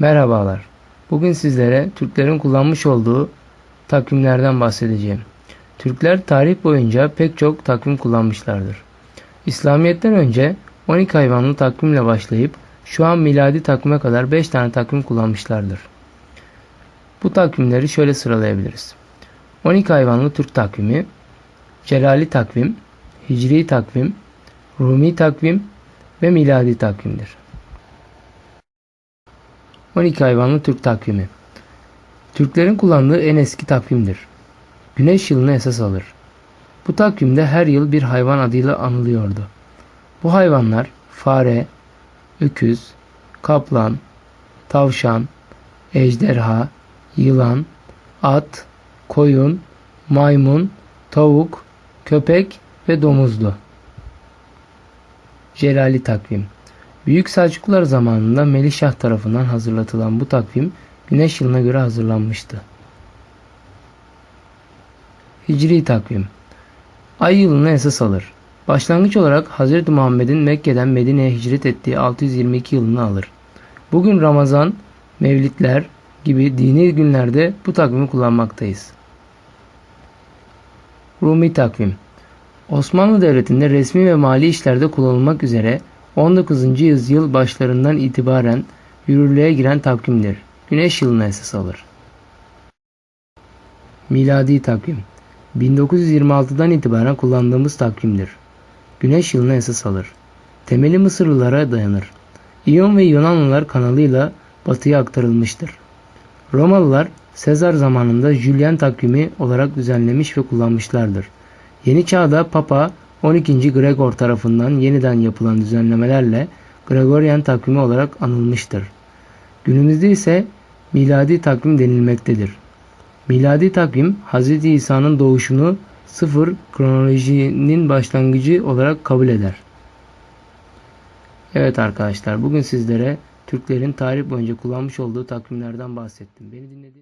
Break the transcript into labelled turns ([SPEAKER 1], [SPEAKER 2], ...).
[SPEAKER 1] Merhabalar. Bugün sizlere Türklerin kullanmış olduğu takvimlerden bahsedeceğim. Türkler tarih boyunca pek çok takvim kullanmışlardır. İslamiyet'ten önce 12 hayvanlı takvimle başlayıp şu an miladi takvime kadar 5 tane takvim kullanmışlardır. Bu takvimleri şöyle sıralayabiliriz. 12 hayvanlı Türk takvimi, Celali takvim, Hicri takvim, Rumi takvim ve miladi takvimdir. 12 hayvanlı Türk takvimi. Türklerin kullandığı en eski takvimdir. Güneş yılını esas alır. Bu takvimde her yıl bir hayvan adıyla anılıyordu. Bu hayvanlar fare, öküz, kaplan, tavşan, ejderha, yılan, at, koyun, maymun, tavuk, köpek ve domuzdu. Celali takvim Büyük Selçuklular zamanında Melihşah tarafından hazırlatılan bu takvim güneş yılına göre hazırlanmıştı. Hicri takvim Ay yılını esas alır. Başlangıç olarak Hz. Muhammed'in Mekke'den Medine'ye hicret ettiği 622 yılını alır. Bugün Ramazan, Mevlitler gibi dini günlerde bu takvimi kullanmaktayız. Rumi takvim Osmanlı Devleti'nde resmi ve mali işlerde kullanılmak üzere 19. yüzyıl başlarından itibaren yürürlüğe giren takvimdir. Güneş yılına esas alır. Miladi takvim 1926'dan itibaren kullandığımız takvimdir. Güneş yılına esas alır. Temeli Mısırlılara dayanır. İyon ve Yunanlılar kanalıyla batıya aktarılmıştır. Romalılar Sezar zamanında Julian takvimi olarak düzenlemiş ve kullanmışlardır. Yeni çağda Papa 12. Gregor tarafından yeniden yapılan düzenlemelerle Gregorian takvimi olarak anılmıştır. Günümüzde ise miladi takvim denilmektedir. Miladi takvim Hz. İsa'nın doğuşunu sıfır kronolojinin başlangıcı olarak kabul eder. Evet arkadaşlar bugün sizlere Türklerin tarih boyunca kullanmış olduğu takvimlerden bahsettim. Beni dinlediğiniz